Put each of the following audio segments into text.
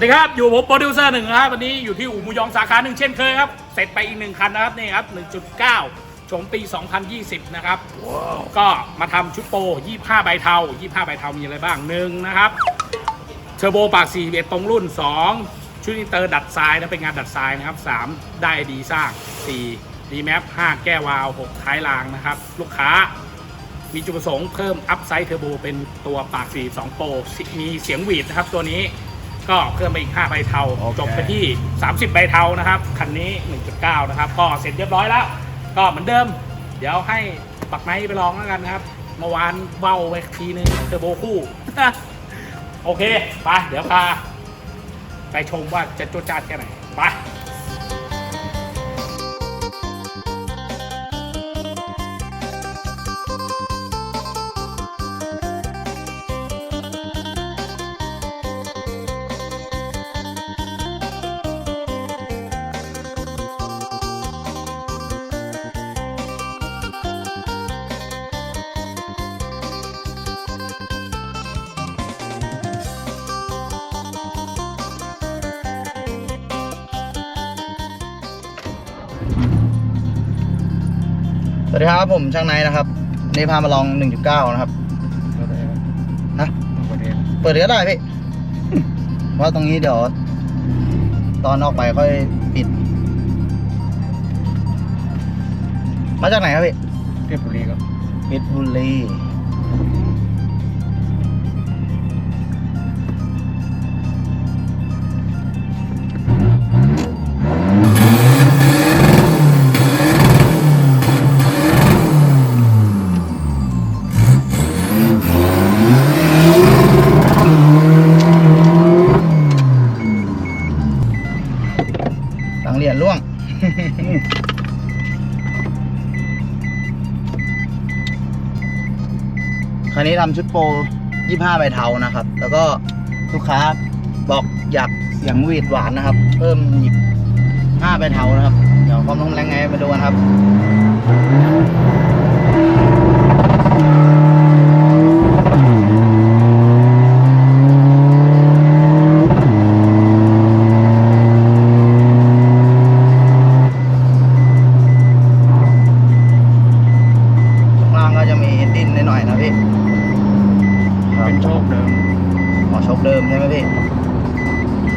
วัสดีครับ อยู่ผมโปรดิวเซอร์หนึ่งครับวันนี้อยู่ที่อู่มูยองสาขาหนึ่งเช่นเคยครับ เสร็จไปอีกหนึ่งคันนะครับ นี่ครับ 1.9ชมปี 2020 นะครับก็มาทำชุดโปร25 ใบเทา 25 ใบเทามีอะไรบ้างหนึ่งนะครับเทอร์โบปาก 41 ตรงรุ่น 2 ชุดอินเตอร์ดัดทรายนะเป็นงานดัดทรายนะครับ 3 ได้ดีสร้าง 4 ดีแมป5แก้วาล์ว6 ท้ายรางนะครับ ลูกค้ามีจุดประสงค์เพิ่มอัพไซด์เทอร์โบเป็นตัวปาก 42 โปรมีเสียงหวีดนะครับตัวนี้ ก็เพิ่มไปอีก 5 ใบเทา โอเค จบไปที่ 30 ใบเทานะครับ คันนี้ 1.9 นะครับ ก็เสร็จเรียบร้อยแล้ว ก็เหมือนเดิม เดี๋ยวให้ปักไม้ไปลองแล้วกันนะครับ เมื่อวานเบ้าไปทีนึงเทอร์โบคู่ โอเค ไป เดี๋ยวพา ไปชมว่าจะจดจ้าดแค่ไหน ไป สวัสดีครับผมช่างไนท์นะครับนี่พามาลอง 1.9 นะครับฮะเปิดก็ได้พี่เพราะตรงนี้เดี๋ยว ตอนออกไปค่อยปิด มาจากไหนครับพี่เพชรบุรีครับเพชรบุรี คันนี้ทำชุดโปร25ใบเทานะครับ แล้วก็ลูกค้าบอกอยากเสียงวีดหวานนะครับ เพิ่มอีก5ใบเทานะครับ เดี๋ยวความร้องแรงไงมาดูกันครับ หน่อยๆนะพี่ครับเป็นโชคเดิมหมอชกเดิมใช่ไหมพี่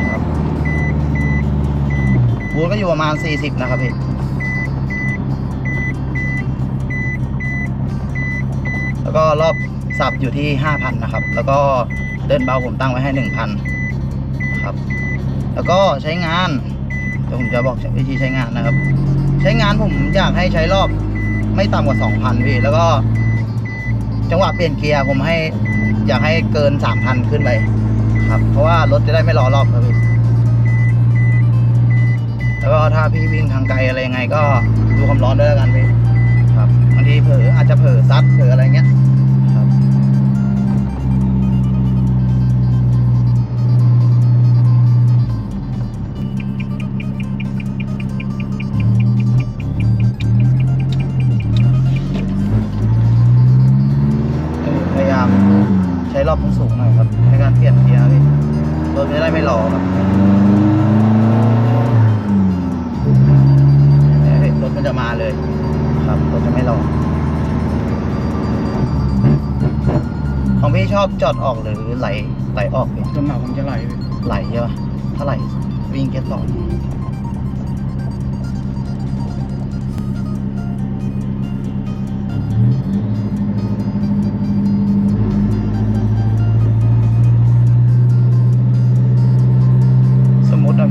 ครับบูธก็อยู่ประมาณ 40 นะครับพี่แล้วก็รอบสับอยู่ที่ 5,000 นะครับ แล้วก็เดินเบาผมตั้งไว้ให้ 1,000นะครับ แล้วก็ใช้งานเดี๋ยวผมจะบอกวิธีใช้งานนะครับ ใช้งานผมอยากให้ใช้รอบไม่ต่ำกว่า 2,000พี่แล้วก็ จังหวะเปลี่ยนเกียร์ผมให้อยากให้เกิน 3,000 ขึ้นไปครับ เพราะว่ารถจะได้ไม่รอรอบครับพี่แล้วก็ถ้าพี่วิ่งทางไกลอะไรยังไง ก็ดูความร้อนด้วยแล้วกันพี่ครับบางทีเผลออาจจะเผลอซัดเผลออะไรเงี้ย ใช้รอบสูงๆหน่อยครับ ในการเปลี่ยนเกียร์พี่รถจะได้ไม่รอครับเนี่ยพี่รถมันจะมาเลยครับรถจะไม่รอของพี่ชอบจอดออกหรือไหลไหลออกพี่จนหนาผมจะไหลไปไหลใช่ปะถ้าไหลวิ่งเกียร์สอง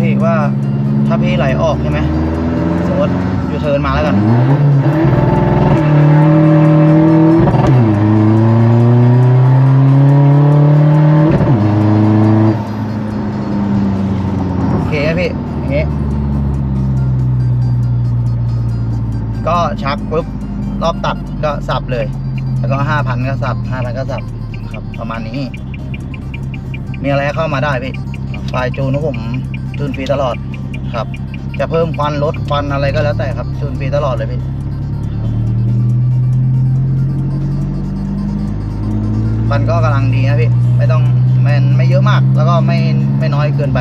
พี่ ว่าถ้าพี่ไหลออกใช่ไหมสมมติยูเทิร์นมาแล้วกันเคครับพี่อย่างงี้ก็ชักปุ๊บรอบตัดก็สับเลย แล้วก็ห้าพันก็สับห้าพันก็สับครับ ประมาณนี้ มีอะไรเข้ามาได้พี่ไฟจูนของผม จูนฟรีตลอดครับ จะเพิ่มควันลดควันอะไรก็แล้วแต่ครับจูนฟรีตลอดเลยพี่มันก็กำลังดีนะพี่ ไม่ต้องมันไม่เยอะมาก แล้วก็ไม่ไม่น้อยเกินไป